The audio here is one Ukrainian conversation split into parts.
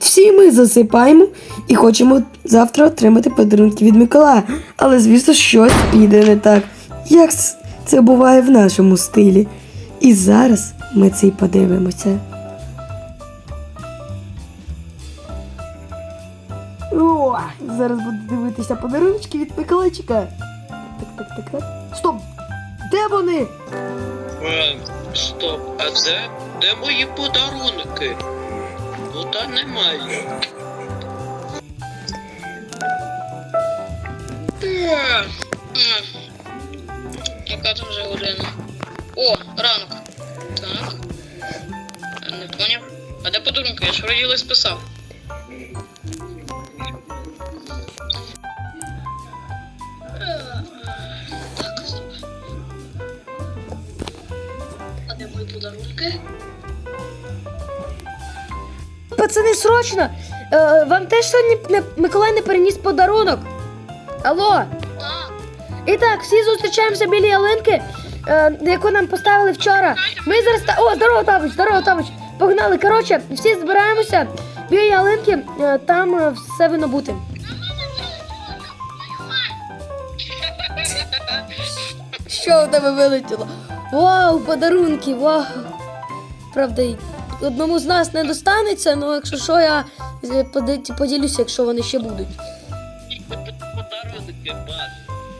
Всі ми засипаємо і хочемо завтра отримати подарунки від Миколая. Але, звісно, щось піде не так, як це буває в нашому стилі. І зараз ми це й подивимося. О, зараз буду дивитися подарунки від Миколайчика. Так, так, так, так. Стоп! Де вони? Е, Стоп, а де? Де мої подарунки? Тут немає. Е, е. Яка тут вже година? О, ранок. Так. Не поняв. А де подарунки? Я ж вроді лист писав. Пацани, срочно! Е, вам теж сьогодні не, Миколай не переніс подарунок. Алло! І так, всі зустрічаємося біля ялинки, е, яку нам поставили вчора. Ми зараз. та- О, здорово, Табич, здорово, Табич. Погнали. Коротше, всі збираємося біля ялинки, е, там е, все винно бути. Що в тебе вилетіло? Вау, подарунки, вау. Правда, одному з нас не достанеться, але якщо що, я е, поділюся, якщо вони ще будуть.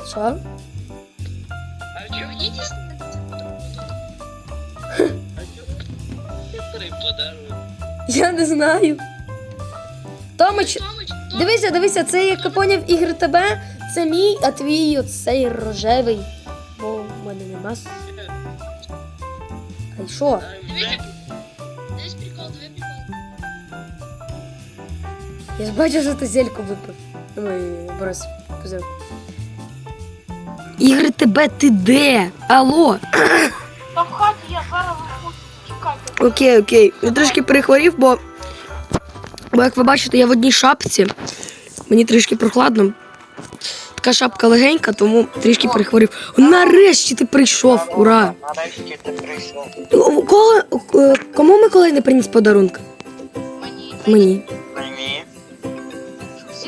Що? А чого подарунки. Я не знаю. Томич, дивися, дивися, це я поняв ігри тебе, це мій, а твій оцей рожевий. Бо в мене нема. А й що? Десь прикол, дві прикол. Я ж бачу, що ти зельку випив. Ой, брось, кузов. Ігри тебе, ти де? Алло? Та в хаті я зараз виходжу. Чекайте. Окей, окей. Я трошки перехворів, бо, бо як ви бачите, я в одній шапці. Мені трішки прохладно. Така шапка легенька, тому трішки перехворів. Нарешті ти прийшов, ура! Нарешті ти прийшов. Кого, е, кому Миколай не приніс подарунка? Мені. Мені. Мені.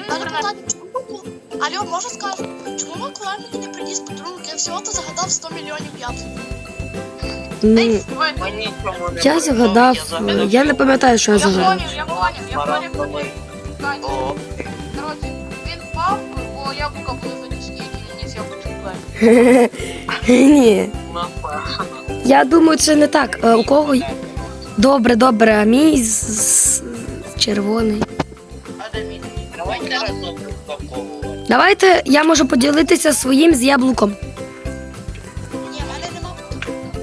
Алло, інтернет. питання, чому? Сказати, чому Миколай мені не приніс подарунок? Я всього-то загадав 100 мільйонів яблук. Ну, Мені я загадав. Я не пам'ятаю, що я Я загадав. поняв, я поняв, я поняв, поняв. Чекайте. Яблука були затяжні, які ніс яблуки Миколай. Ні. напевно. Я думаю, це не так. Е, У кого. й- Добре, добре, а мій з- з- червоний. А де мій? Давайте разом розпаковувати. Давайте я можу поділитися своїм з яблуком. Ні, в мене нема подарунку.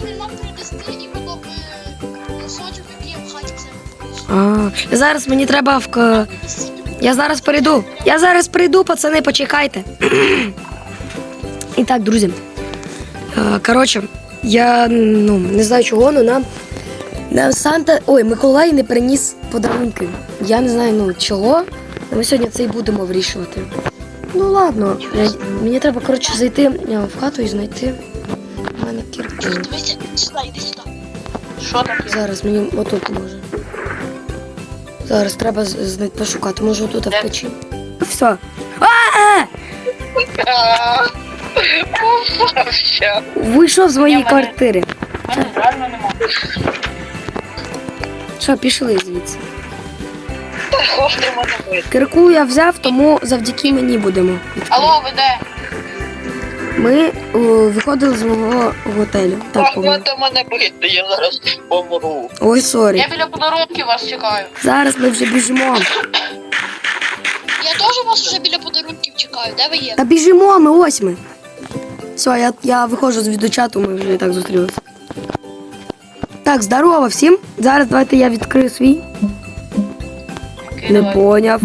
Мені він мав принести і було б е, носочок, який я в хаті все. А, зараз мені треба в. к- Я зараз прийду. Я зараз прийду, пацани, почекайте. І так, друзі. Е, Коротше, я ну, не знаю чого, але нам. Нам Санта. Ой, Миколай не приніс подарунки. Я не знаю ну чого. Ми сьогодні це і будемо вирішувати. Ну ладно, я, мені треба, коротше, зайти е, в хату і знайти. У мене кірку. Що таке? Зараз мені отут може. Зараз треба з- зна- пошукати, може отут в печі. Все. Попався. Вийшов з моєї квартири. Реально нема. Що, пішли звідси. Кирку я взяв, тому завдяки мені будемо. Алло, ви де? Ми о, виходили з мого готелю. Так, по-моєму. Мене бити, я зараз помру. Ой, сорі. Я біля подарунків вас чекаю. Зараз ми вже біжимо. Я теж вас вже біля подарунків чекаю. Де ви є? Та біжимо, ми ось ми. Все, я, я виходжу з відеочату, ми вже і так зустрілися. Так, здорово всім. Зараз давайте я відкрию свій. Окей, Не давай. поняв.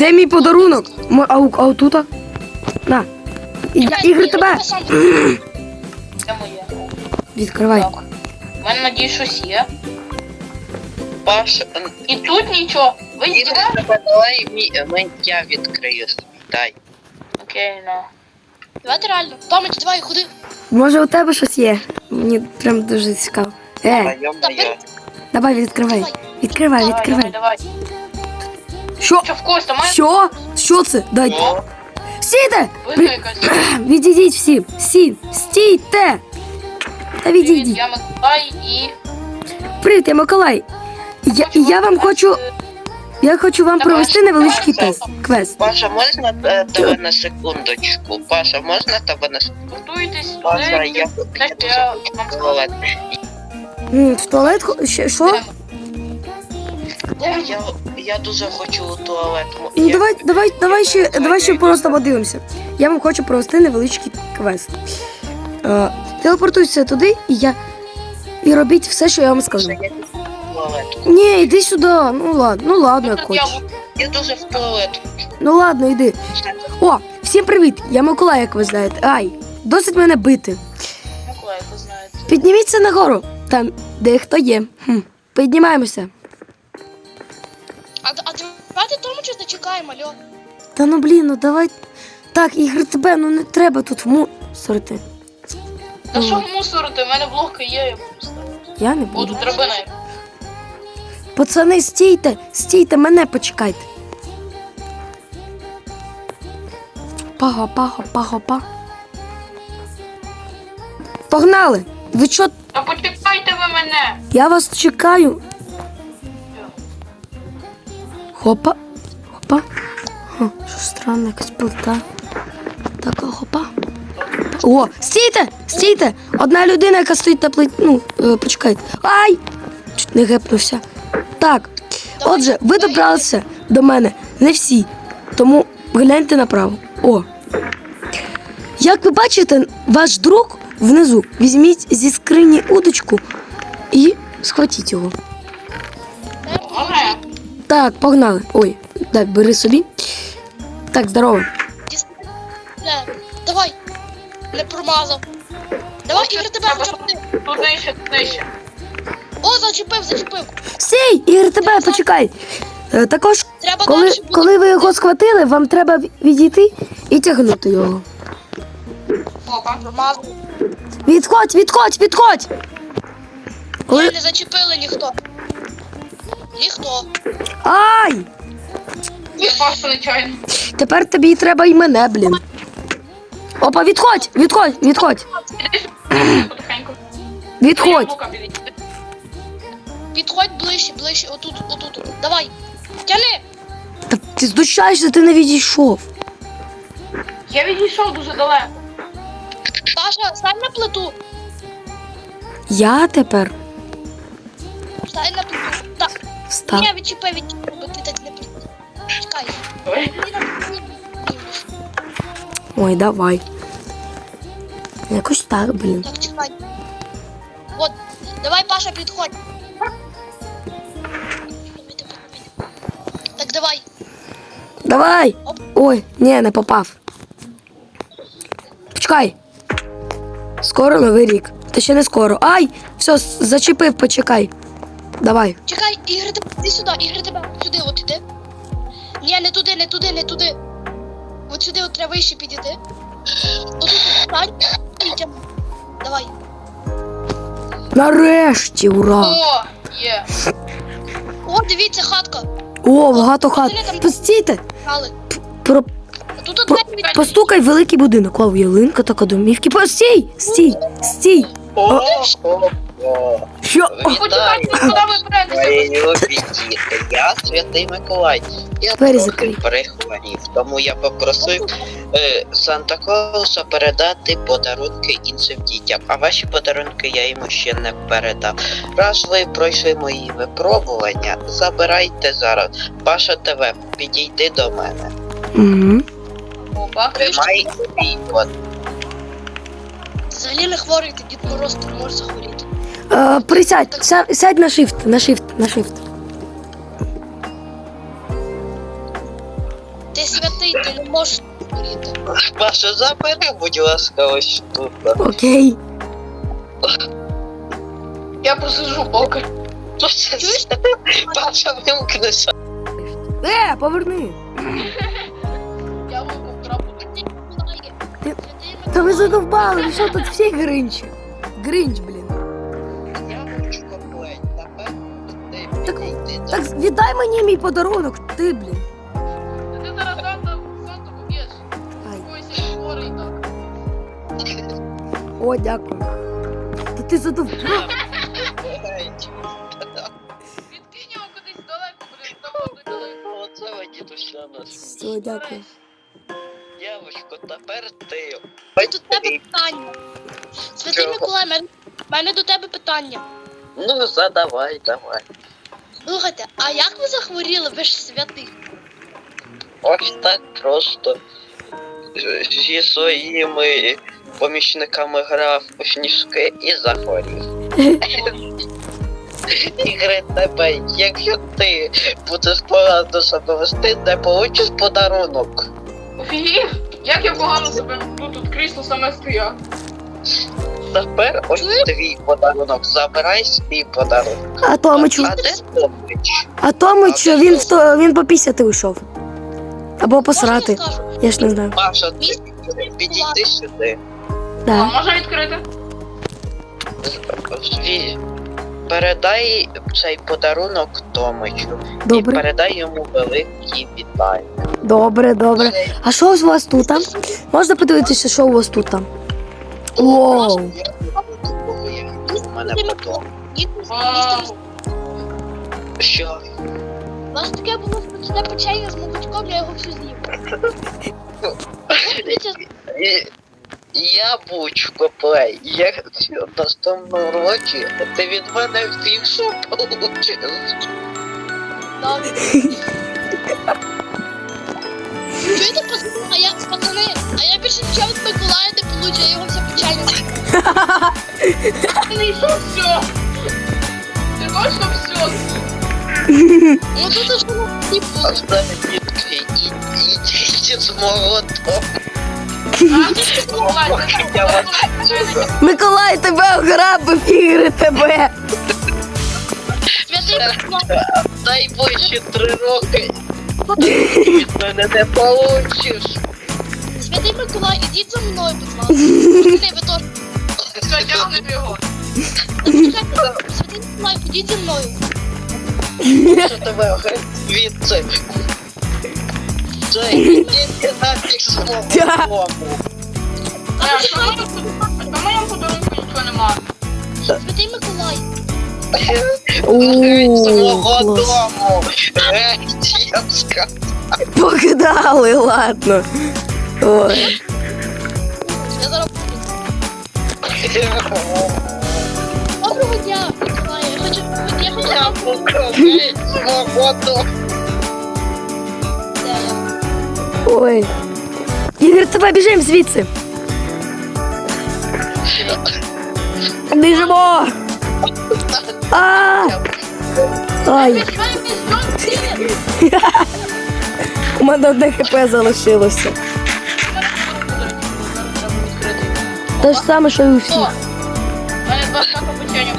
Де мій подарунок? Мо- А, у- а отута? На. І- Я, Ігор, тебе. Це моє. Відкривай. Так. У мене надіюсь, щось є. Паш, І тут нічого. Ви Ігор, йдете? давай мій- ми- я відкрию. Дай. Окей, ну. Давайте реально. Пам'ять, давай, ходи. Може у тебе щось є? Мені прям дуже цікаво. Е, Давай. давай відкривай. Відкривай, Давай, відкривай. давай, давай. Що? Що в когось має Що? Що це? Дай. Стійте! вийти якась? Відійдіть всі! Всі! Стійте! Та Привіт, відійдіть. я Миколай і... Привіт, я Миколай. Я, Хочу я вам хочу. Я хочу вам Давай. провести невеличкий Давай. тест. Квест. Паша, можна е, тебе на секундочку? Паша, можна тебе на секундочку? Готуйтесь, Паша, де- я Знаєте, я вам в туалет. М, В туалет хо- ще- що? Я, я дуже хочу у туалет. Ну я- давай, давай, давай ще, давай ще просто подивимося. Я вам хочу провести невеличкий квест. Е, телепортуйся туди, і я. І робіть все, що я вам скажу. Ні, йди сюди. Ну ладно, ну ладно, як хочеш. Я дуже в туалет. Ну ладно, йди. О, всім привіт! Я Миколай, як ви знаєте. Ай, досить мене бити. Миколай, ви знаєте. Підніміться нагору. Там дехто є. Хм. Піднімаємося. Давайте тому чи зачекаємо. Та ну блін, ну давай. Так, ігри тебе, ну не треба тут мусорити. Та що мусорити? У мене блоки є, я просто. Я не Буду буду. драбина. Пацани, стійте, стійте, мене почекайте. Пага, пага, пага, па. Погнали! Ви що? Та почекайте ви мене! Я вас чекаю. Хопа. Хопа. Хо, що странно, якась плита. Так, хопа. О, стійте! Стійте! Одна людина, яка стоїть на плиті. Ну, е, почекайте. Ай! Чуть не гепнувся. Так. Отже, ви добралися до мене. Не всі. Тому гляньте направо. О. Як ви бачите, ваш друг внизу. Візьміть зі скрині удочку і схватіть його. Так, погнали. Ой, дай, бери собі. Так, здорово. Не, давай. Не промазав. Давай, Ігор, тебе зачепив. Тут нижче, тут нижче. О, зачепив, зачепив. Стій, Ігор, тебе, почекай. Е, також, Треба коли, далі буде. коли ви його схватили, вам треба відійти і тягнути його. Опа. Промазав. Відходь, відходь, відходь! Коли... Ні, не зачепили ніхто. Ніхто. Ай! Я пашу. Тепер тобі треба і мене, блін. Опа, відходь, відходь, відходь, Потихеньку. відходь. Підходь ближче, ближче. Отут, отут. отут. Давай. Тяни. Та ти здущаєшся, ти не відійшов. Я відійшов дуже далеко. Паша, стань на плиту. Я тепер Стань на плиту. Так. встав. Ні, відчіпи, відчіпи, бо ти так не Ой, давай. Якось так, блін. Так, чекай. От, давай, Паша, підходь. Так, давай. Давай! Ой, ні, не попав. Почекай. Скоро новий рік. Та ще не скоро. Ай! Все, зачепив, почекай. Давай. Чекай, тебе, іди сюди, Ігор, тебе, сюди, от іди. Ні, не туди, не туди, не туди. От сюди, от треба вище підійти. Отут стань і. Давай. Нарешті, ура! О, є. О, дивіться, хатка. О, багато хат. Постійте. Грали. Про... Тут від... Постукай в великий будинок. Вау, ялинка така домівки. Постій! Стій! Стій! О, о, о. Що? Почекайте, Вітаю, куди ви беретеся? мої любі діти. Я Святий Миколай. Я Двері трохи закрий. перехворів, тому я попросив е, Санта Клауса передати подарунки іншим дітям, а ваші подарунки я йому ще не передав. Раз ви пройшли мої випробування, забирайте зараз. Паша ТВ, підійди до мене. Угу. Опа. Тримай свій от. Взагалі не хворий, ти Дід Мороз, ти можеш захворіти. Е, присядь, Ся- сядь на шифт, на шифт, на шифт. Ти святий, ти не можеш захворіти. Паша, забери, будь ласка, ось тут. Окей. Я просижу поки. Чуєш? Паша, вимкнися. Е, поверни. Я луку вкрапу. Ти Та ви задовбали, ви що тут всі гринчі? Гринч, блін. Віддай мені мій подарунок, ти, блін. Та Ти зараз Санта, Санту поб'єш. Ай. Бойся, я хворий так. О, дякую. Та ти задув. Відкинь його кудись далеко, блін, там буде далеко. Оце ви дідуся нас. Все, дякую. Дівочко, тепер ти. І до тебе питання. Святий Чого? Миколай, мене, мене до тебе питання. Ну, задавай, давай. Слухайте, а як ви захворіли? Ви ж святий. Ось так просто зі своїми помічниками грав у сніжки і захворів. Ігри тебе, якщо ти будеш погано себе вести, не получиш подарунок. Офігів? Як я погано себе веду, тут крісло саме стояв. Тепер ось твій подарунок. Забирай свій подарунок. А Томичу, А де Томич? а Томич, він, в то- він попісяти вийшов. Або посрати. Можна я скажу? Я ж не знаю. Маша, ти підійди сюди. А Да. можна відкрити? Зві. Передай цей подарунок Томичу. І Добре, передай йому великі вітання. добре, добре. А що у вас тут? а? Можна подивитися, що у вас тут? а? Воу. У мене потом. Вау. Що? у нас таке було смачне печення з молочком, я його всю з'їв. І- плей. Я в наступному році ти від мене фіксу получиш. добре. Чуєте, пацани? А я, пацани, а я більше нічого від Миколая не получу, я його все що все? Ти точно все? Ну тут ж воно не було. Мого дому. А, ти що, Миколай, тебе ограбив, ігри тебе. Дай Боже три роки. Від мене не получиш. Святий Миколай, ідіть за мною, будь ласка. Пацани, ви теж. Все, тягни його. Святий Миколай, ходіть зі мною. Що тебе звідси? Це ідіть нафіг з мого дому. А, що моєму а в моєму подарунку нічого нема. Святий Миколай. Геть з мого клас. дому. Геть, я сказав. Погнали, ладно. Ой. Я зараз. Доброго дня, Миколай. Я хочу. Я? Ой. Ігор, тебе біжимо звідси. Біжимо. А! Ай, у мене одне хп залишилося. Те ж саме, що і у всіх. О, у мене два шака печення.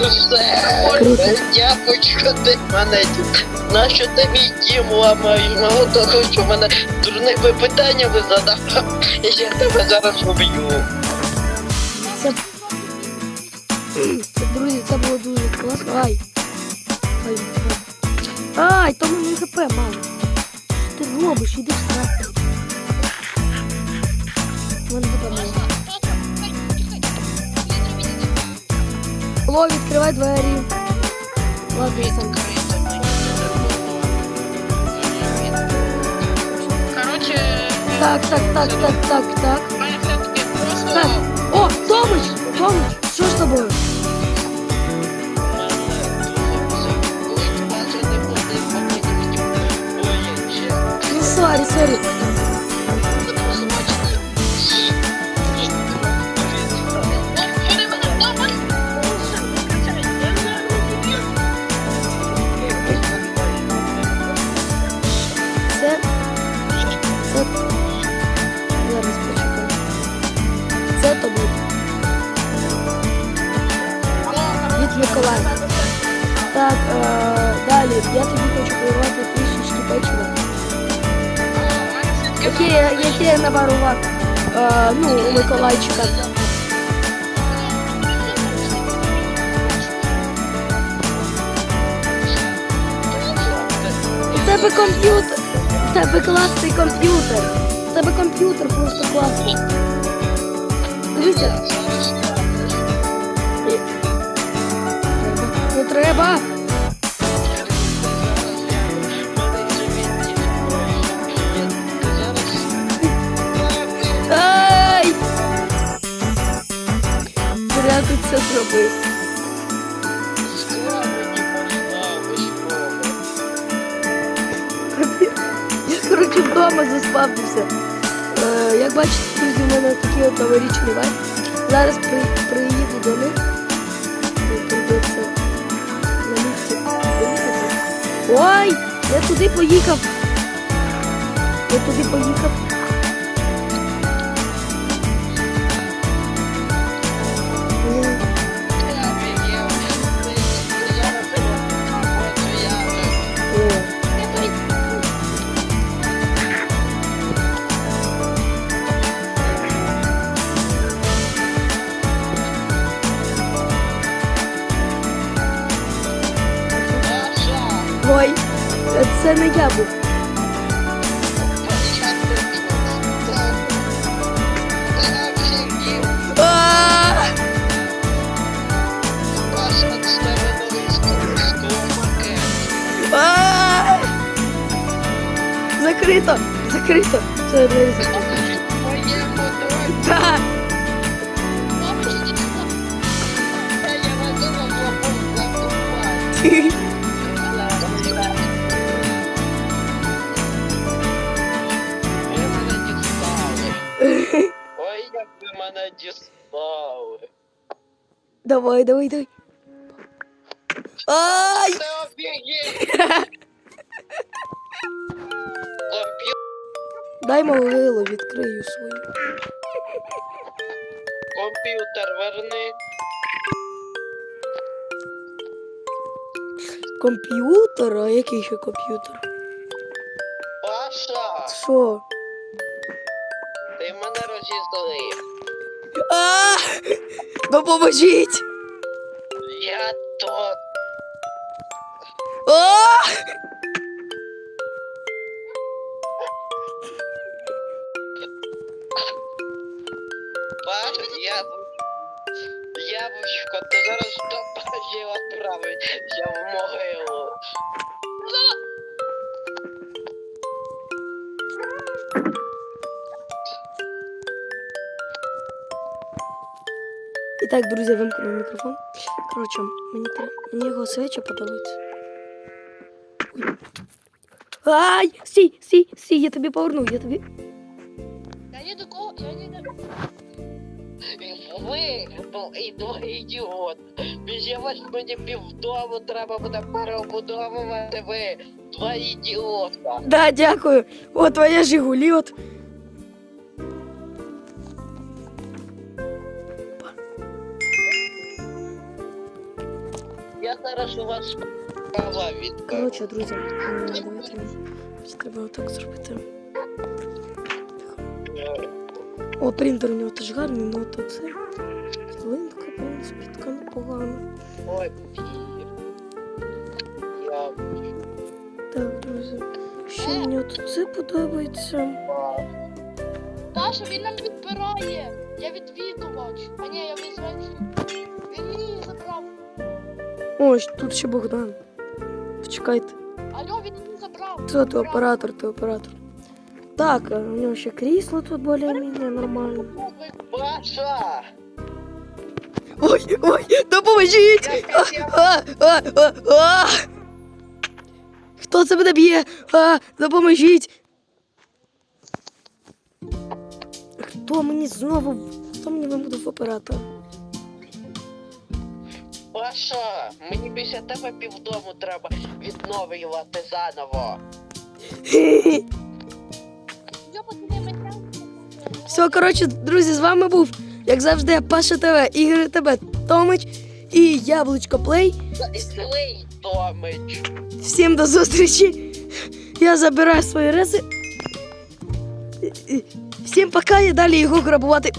Дякую, ти мене. Нащо ти мій дім ламаєш? Мало того, що мене дурними питаннями задав. Я тебе зараз уб'ю. Це... друзі, це було дуже класно. Ай. Ай, ай. Ай, то мені хп мало. Що ти робиш? Іди в. У мене хп мало. Ло, відкривай двері. Ладно, я сам. Короче, Так, так, так, так, так, так. у мене все-таки просто... Так. О, Томич! Томич, що ж з тобою? Ну, сорі, сорі. Я тобі хочу подарувати трішечки печива. Яке, я- яке я наварував. Е, ну, у Миколайчика. У тебе комп'ютер. В тебе класний комп'ютер. В тебе комп'ютер просто класний. Дивіться. Не треба. Це зробив. Я, коротше, вдома заспавнився. Е, як бачите, друзі, у мене такий от новорічний вайб. Зараз при, приїду до них. Прийдеться на місці поїхати. Ой! Я туди поїхав. Я туди поїхав. Ой, це не я був. Закрито! Закрито! Все, двері закрито. Так. Давай, давай, давай. Ай! Дай могилу, відкрию свою. комп'ютер верни. Комп'ютер? А який ще комп'ютер? Паша, Що? ти мене розізлив. А! Допоможіть! Я тут. А! Паша, я... Яблучко, ти зараз до Паші відправишся в могилу. І так, друзі, вимкнув мікрофон. Коротше, мені треба. Мені його свеча подобається. Ай! Стій, стій, стій, я тобі поверну, я тобі. Я ні до кого, я ні до Ви, ну, і два ідіот. Біжевать мені півдому треба буде перебудовувати ви. Два ідіота. Да, дякую. О, твоя Жигулі, от. Зараз у вас права відберу. Коротше, друзі, м, давайте треба отак зробити. О, принтер у нього теж гарний, ну то це. Ялинка, в принципі, така непогана. Ой, пір. Я Так, друзі. Ще мені от це подобається. Даша, він нам відбирає. Я відвідувач. А ні, я визвач. Він мені забрав. Ось, тут ще Богдан. Почекайте. Алло, він мені забрав. Це ти оператор, ти оператор. Так, у нього ще крісло тут більш-менш нормально. Паша! Ой, ой, допоможіть! А, а, а, а! Хто це мене б'є? А, допоможіть! Хто мені знову? Хто мені вибудив оператора? Паша, мені після тебе півдому треба відновлювати заново. Все, коротше, друзі, з вами був, як завжди, Паша ТВ, Ігор ТВ, Томич і Яблучко Плей. Злий Томич. Всім до зустрічі. Я забираю свої риси. Всім пока, я далі його грабувати